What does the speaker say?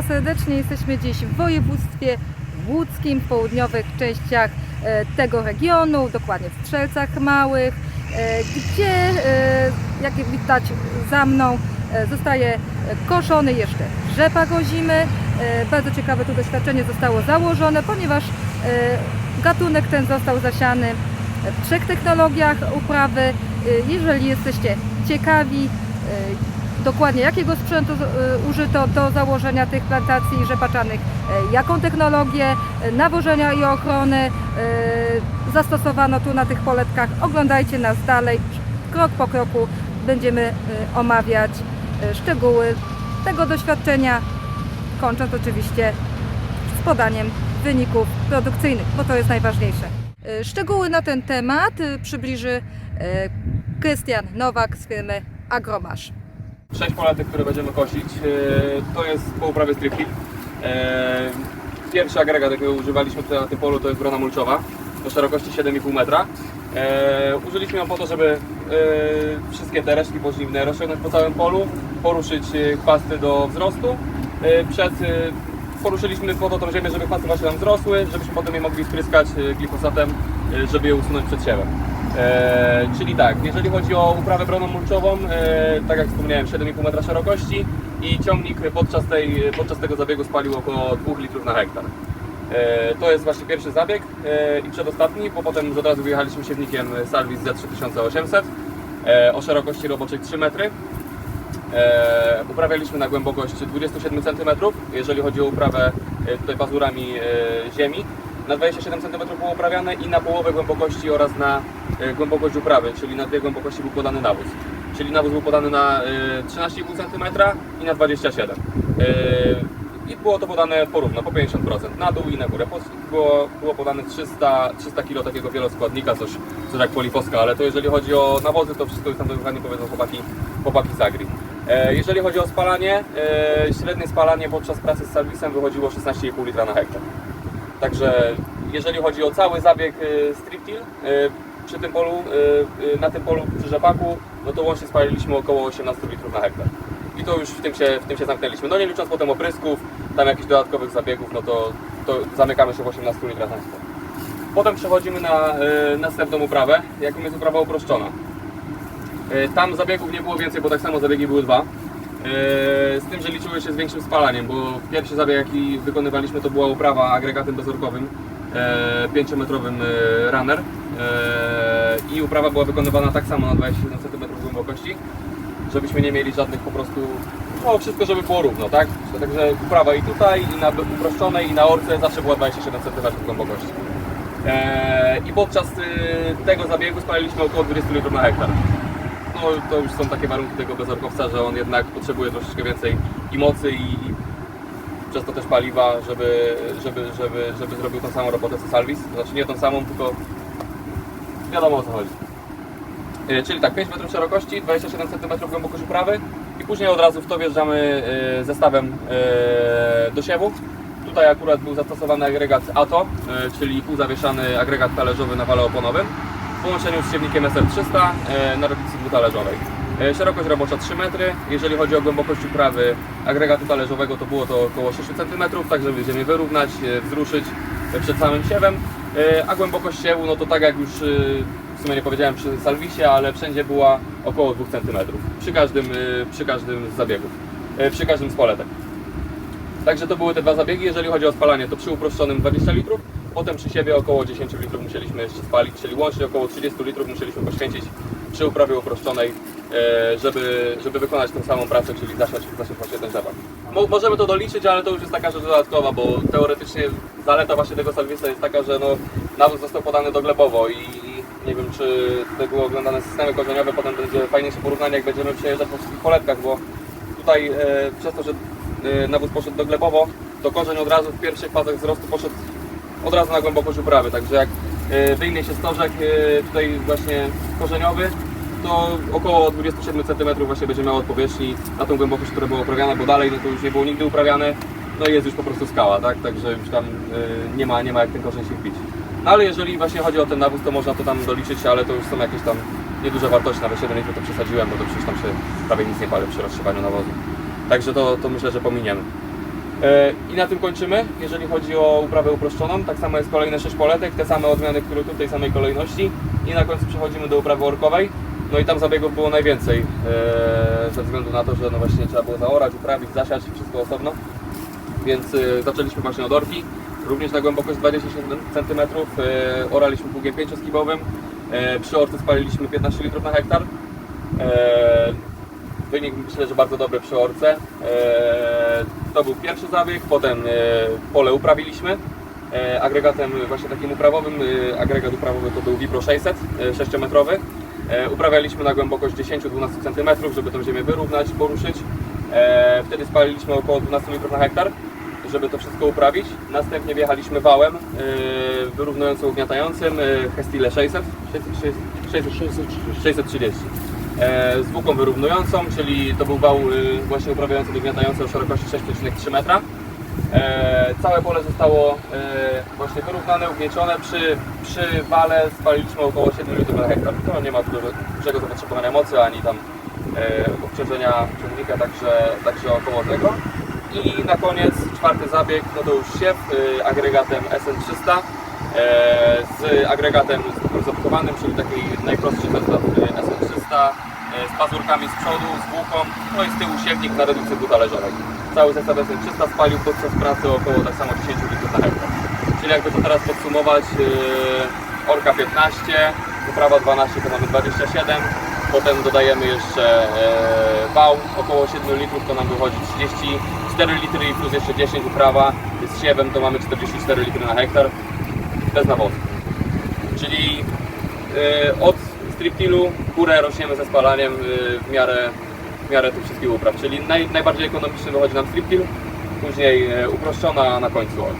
Was serdecznie. Jesteśmy dziś w województwie łódzkim, w południowych częściach e, tego regionu, dokładnie w Strzelcach Małych, e, gdzie, e, jak widać za mną, zostaje koszony jeszcze rzepak ozimy. E, Bardzo ciekawe tu doświadczenie zostało założone, ponieważ gatunek ten został zasiany w trzech technologiach uprawy. Jeżeli jesteście ciekawi, dokładnie jakiego sprzętu e, użyto do założenia tych plantacji rzepaczanych, e, jaką technologię e, nawożenia i ochrony zastosowano tu na tych poletkach. Oglądajcie nas dalej, krok po kroku będziemy omawiać szczegóły tego doświadczenia, kończąc oczywiście z podaniem wyników produkcyjnych, bo to jest najważniejsze. Szczegóły na ten temat przybliży Krystian Nowak z firmy Agromasz. Sześć poletek, które będziemy kosić, e, to jest po uprawie till. E, Pierwszy agregat, jakiego używaliśmy tutaj na tym polu, to jest brona mulczowa o szerokości 7,5 metra. E, Użyliśmy ją po to, żeby wszystkie te resztki pożniwne rozciągnąć po całym polu, poruszyć chwasty do wzrostu. Przed, poruszyliśmy po to tą ziemię, żeby chwasty właśnie nam wzrosły, żebyśmy potem je mogli spryskać glifosatem, żeby je usunąć przed siewem. E, czyli tak, jeżeli chodzi o uprawę broną mulczową, e, tak jak wspomniałem, 7,5 metra szerokości i ciągnik podczas, tej, podczas tego zabiegu spalił około 2 litrów na hektar. E, to jest właśnie pierwszy zabieg e, i przedostatni, bo potem od razu wyjechaliśmy siewnikiem Salvis Z3800 e, o szerokości roboczej 3 metry. E, uprawialiśmy na głębokość 27 cm, jeżeli chodzi o uprawę e, tutaj pazurami e, ziemi. Na 27 cm było uprawiane i na połowę głębokości oraz na e, głębokość uprawy, czyli na dwie głębokości był podany nawóz. Czyli nawóz był podany na e, 13,5 cm i na 27 E, I było to podane porówno, po 50% na dół i na górę. Było, było podane 300, 300 kg takiego wieloskładnika, coś, coś jak polifoska, ale to jeżeli chodzi o nawozy, to wszystko jest tam dokładnie powiedzą chłopaki, chłopaki z. E, Jeżeli chodzi o spalanie, e, średnie spalanie podczas pracy z serwisem wychodziło 16,5 litra na hektar. Także jeżeli chodzi o cały zabieg e, strip till, e, przy tym polu, e, na tym polu przy rzepaku, no to łącznie spaliliśmy około 18 litrów na hektar. I to już w tym się, w tym się zamknęliśmy. No nie licząc potem oprysków, tam jakichś dodatkowych zabiegów, no to, to zamykamy się w 18 litrach na hektar. Potem przechodzimy na następną uprawę, jaką jest uprawa uproszczona. Tam zabiegów nie było więcej, bo tak samo zabiegi były dwa. E, Z tym, że liczyły się z większym spalaniem, bo pierwszy zabieg jaki wykonywaliśmy to była uprawa agregatem bezorkowym, 5-metrowym runner E, i uprawa była wykonywana tak samo na 27 cm głębokości, żebyśmy nie mieli żadnych po prostu, no wszystko żeby było równo, tak? Także uprawa i tutaj, i na uproszczonej, i na orce zawsze była 27 cm głębokości. I podczas tego zabiegu spaliliśmy około 20 litrów na hektar. To już są takie warunki tego bezorkowca, że on jednak potrzebuje troszeczkę więcej i mocy i, przez to też paliwa, żeby, żeby, żeby, żeby zrobił tą samą robotę co Salvis. Znaczy nie tą samą, tylko wiadomo o co chodzi. E, Czyli tak, 5 metrów szerokości, 27 cm głębokość uprawy i później od razu w to wjeżdżamy e, zestawem e, do siewu. Tutaj akurat był zastosowany agregat ATO, czyli półzawieszany agregat talerzowy na wale oponowym w połączeniu z siewnikiem SR300 e, na robicy dwutalerzowej. E, Szerokość robocza 3 metry. Jeżeli chodzi o głębokość uprawy agregatu talerzowego, to było to około 6 cm, tak żeby ziemię wyrównać, e, wzruszyć przed samym siewem. A głębokość siewu, no to tak jak już w sumie nie powiedziałem przy salwisie, ale wszędzie była około 2 cm przy każdym, przy każdym z zabiegów, przy każdym z poletek. Także to były te dwa zabiegi. Jeżeli chodzi o spalanie, to przy uproszczonym 20 litrów, potem przy siebie około 10 litrów musieliśmy spalić, czyli łącznie około 30 litrów musieliśmy poświęcić przy uprawie uproszczonej, e, żeby, żeby wykonać tą samą pracę, czyli zasiać, zasiać właśnie ten rzepak. Mo, możemy to doliczyć, ale to już jest taka rzecz dodatkowa, bo teoretycznie zaleta właśnie tego salwisa jest taka, że no, nawóz został podany doglebowo i nie wiem, czy tutaj było oglądane systemy korzeniowe, potem będzie fajniejsze porównanie, jak będziemy przejeżdżać po wszystkich poletkach, bo tutaj e, przez to, że e, nawóz poszedł doglebowo, to korzeń od razu w pierwszych fazach wzrostu poszedł od razu na głębokość uprawy, także jak e, wyjmie się stożek e, tutaj właśnie korzeniowy, to około 27 cm właśnie będzie miało od powierzchni na tą głębokość, która była uprawiana, bo dalej no to już nie było nigdy uprawiane, no i jest już po prostu skała, tak, także już tam e, nie ma, nie ma jak ten korzeń się wbić. No ale jeżeli właśnie chodzi o ten nawóz, to można to tam doliczyć, ale to już są jakieś tam nieduże wartości, nawet 7 litrów to przesadziłem, bo to przecież tam się prawie nic nie pali przy rozsiewaniu nawozu. Także to, to myślę, że pominiemy. E, I na tym kończymy, jeżeli chodzi o uprawę uproszczoną. Tak samo jest kolejne 6 poletek, te same odmiany, które tu w tej samej kolejności. I na końcu przechodzimy do uprawy orkowej. No i tam zabiegów było najwięcej, e, ze względu na to, że no właśnie trzeba było zaorać, uprawić, zasiać, wszystko osobno. Więc e, zaczęliśmy właśnie od orki, również na głębokość 20 cm. Oraliśmy pługiem 5-skibowym. E, przy orce spaliliśmy 15 litrów na hektar. Wynik myślę, że bardzo dobry przy orce. E, to był pierwszy zabieg, potem e, pole uprawiliśmy. E, agregatem właśnie takim uprawowym, agregat uprawowy to był Vipro 600, e, 6-metrowy. E, uprawialiśmy na głębokość 10-12 cm, żeby tą ziemię wyrównać, poruszyć. Wtedy spaliliśmy około 12 litrów na hektar, żeby to wszystko uprawić. Następnie wjechaliśmy wałem wyrównująco ugniatającym Hestile 600, 600, 600, 630 e, z buką wyrównującą, czyli to był wał e, właśnie uprawiający wygniatający o szerokości 6,3 metra. E, całe pole zostało e, właśnie wyrównane, ugniecione. Przy, przy wale spaliliśmy około 7 litrów na hektar. To nie ma dużego zapotrzebowania mocy, ani tam e, obciążenia ciągnika, także, także około tego. I na koniec czwarty zabieg, no to już siew e, agregatem SN300 e, z agregatem zabudowanym, czyli taki najprostszy zestaw e, SN300 e, z pazurkami z przodu, z buką, no i z tyłu siewnik na redukcję buta leżowej. Cały zestaw SN300 spalił podczas pracy około tak samo 10 litrów na hektar. Czyli jakby to teraz podsumować, e, Orka 15, uprawa 12 to mamy 27, potem dodajemy jeszcze e, wał około 7 litrów, to nam wychodzi 34 litry i plus jeszcze 10 uprawa z siewem to mamy 44 litry na hektar bez nawozu. Czyli e, od striptilu górę rośniemy ze spalaniem e, w miarę, w miarę tych wszystkich upraw. Czyli naj, najbardziej ekonomiczny wychodzi nam striptil, później e, uproszczona, na końcu ork.